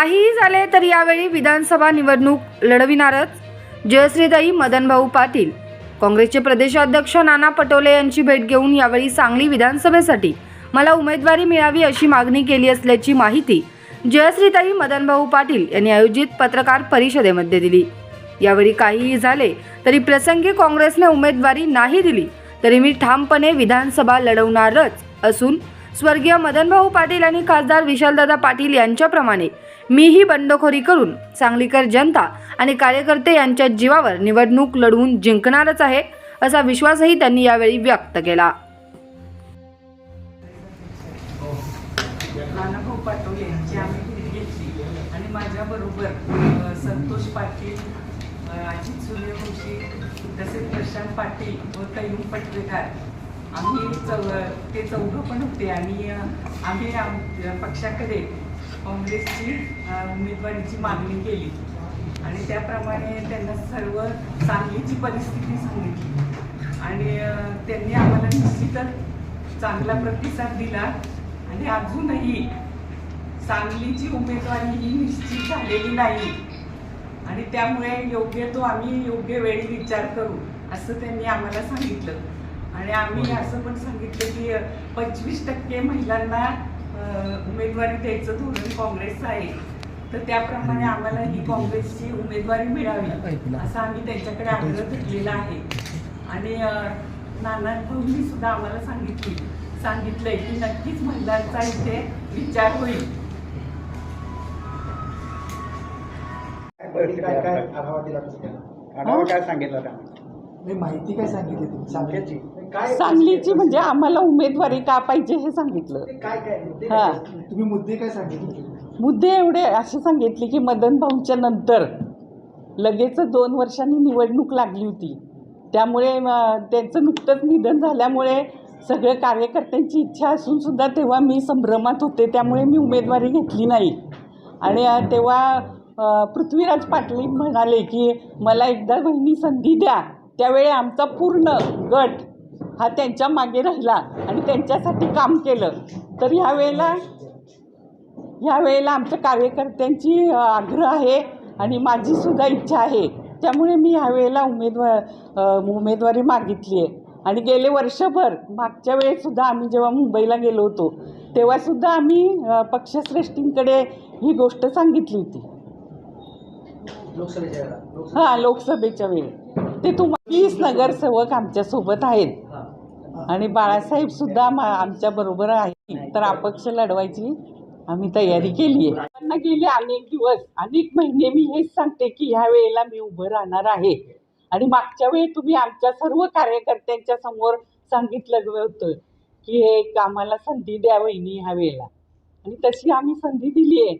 काहीही झाले तर यावेळी विधानसभा निवडणूक लढविणारच. जयश्रीताई मदनभाऊ पाटील. काँग्रेसचे प्रदेशाध्यक्ष नाना पटोले यांची भेट घेऊन यावेळी सांगली विधानसभेसाठी मला उमेदवारी मिळावी अशी मागणी केली असल्याची माहिती जयश्रीताई मदनभाऊ पाटील यांनी आयोजित पत्रकार परिषदेमध्ये दिली. यावेळी काहीही झाले तरी प्रसंगी काँग्रेसने उमेदवारी नाही दिली तरी मी ठामपणे विधानसभा लढवणारच असून स्वर्गीय मदनभाऊ पाटील आणि खासदार विशालदादा पाटील यांच्याप्रमाणे मीही बंडखोरी करून सांगलीकर जनता आणि कार्यकर्ते यांच्या जीवावर निवडणूक लढवून जिंकणारच आहे असा विश्वासही त्यांनी यावेळी व्यक्त केला. माझ्याबरोबर संतोष पाटील अजित सूर्यवंशी तसेच प्रशांत पाटील व कैमू पटवेकर. आम्ही चौ ते चौघं पण होते आणि आम्ही आम पक्षाकडे काँग्रेसची उमेदवारीची मागणी केली. आणि त्याप्रमाणे त्यांना सर्व सांगलीची परिस्थिती सांगितली. आणि त्यांनी आम्हाला निश्चितच चांगला प्रतिसाद दिला. आणि अजूनही सांगलीची उमेदवारी ही निश्चित झालेली नाही. आणि त्यामुळे योग्य तो आम्ही योग्य वेळी विचार करू असं त्यांनी आम्हाला सांगितलं. आणि आम्ही असं पण सांगितलं की पंचवीस टक्के महिलांना उमेदवारी द्यायचं धोरण काँग्रेसचं आहे. तर त्याप्रमाणे आम्हाला ही काँग्रेसची उमेदवारी मिळावी. असं आम्ही त्यांच्याकडे आग्रह धरलेला आहे. आणि नाना भाऊंनी सुद्धा आम्हाला सांगितली सांगितलंय की नक्कीच महिलांचा इथे विचार होईल. बरं, काय काय आढावा आढावा काय सांगितलं माहिती काय सांगितली तुम्ही? सांगलीची काय सांगलीची म्हणजे आम्हाला उमेदवारी का पाहिजे हे सांगितलं. काय काय? मुद्दे हा. तुम्ही मुद्दे काय सांगितले? मुद्दे एवढे असे सांगितले की मदन भाऊंच्या नंतर लगेच दोन वर्षांनी निवडणूक लागली होती. त्यामुळे त्यांचं नुकतंच निधन झाल्यामुळे सगळ्या कार्यकर्त्यांची इच्छा असून सुद्धा तेव्हा मी संभ्रमात होते. त्यामुळे मी उमेदवारी घेतली नाही. आणि अ, तेव्हा अ, पृथ्वीराज पाटील म्हणाले की मला एकदा बहिणी संधी द्या. त्यावेळी आमचा पूर्ण गट हा त्यांच्या मागे राहिला आणि त्यांच्यासाठी काम केलं. तर ह्या वेळेला ह्या वेळेला आमच्या कार्यकर्त्यांची आग्रह आहे आणि माझी सुद्धा इच्छा आहे. त्यामुळे मी ह्या वेळेला उमेदवार उमेदवारी मागितली आहे. आणि गेले वर्षभर मागच्या वेळेससुद्धा आम्ही जेव्हा मुंबईला गेलो होतो तेव्हासुद्धा आम्ही पक्षश्रेष्ठींकडे ही गोष्ट सांगितली होती. हां लोकसभेच्या वेळी. ते तुम्हाला वीस नगरसेवक आमच्यासोबत आहेत. आणि बाळासाहेब सुद्धा आमच्या बरोबर आहे तर अपक्ष लढवायची आम्ही तयारी केली आहे. त्यांना गेले अनेक दिवस अनेक महिने मी हेच सांगते की ह्या वेळेला मी उभं राहणार आहे. आणि मागच्या वेळी तुम्ही आमच्या सर्व कार्यकर्त्यांच्या समोर सांगितलं होतं की हे आम्हाला संधी द्या वहिनी ह्या वेळेला. आणि तशी आम्ही संधी दिली आहे.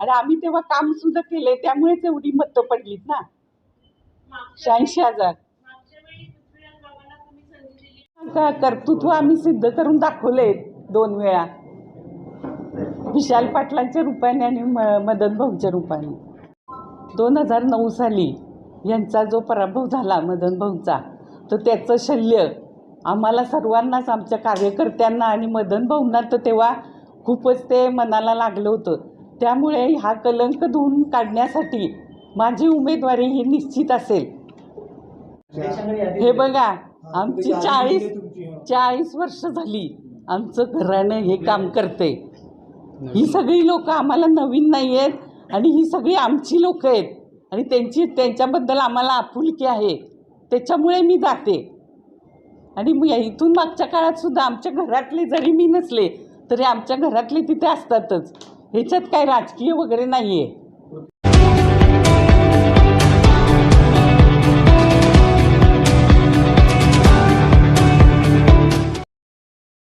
आणि आम्ही तेव्हा काम सुद्धा केलंय त्यामुळेच एवढी मतं पडलीत ना. शहाऐंशी हजार. का कर्तृत्व आम्ही सिद्ध करून दाखवले दोन वेळा. विशाल पाटलांच्या रूपाने आणि म मदन भाऊच्या रूपाने. दोन हजार नऊ साली यांचा जो पराभव झाला मदन भाऊचा तर त्याचं शल्य आम्हाला सर्वांनाच आमच्या कार्यकर्त्यांना आणि मदन भाऊंना तर तेव्हा खूपच ते मनाला लागलं होतं. त्यामुळे हा कलंक धुवून काढण्यासाठी माझी उमेदवारी ही निश्चित असेल. हे बघा आमची चाळीस चाळीस वर्ष झाली आमचं घराणं हे काम करते. ही सगळी लोक आम्हाला नवीन नाही आहेत आणि ही सगळी आमची लोक आहेत. आणि त्यांची त्यांच्याबद्दल आम्हाला आपुलकी आहे. त्याच्यामुळे मी जाते. आणि मग इथून मागच्या काळात सुद्धा आमच्या घरातले जरी मी नसले तरी आमच्या घरातले तिथे असतातच. ह्याच्यात काय राजकीय वगैरे नाही आहे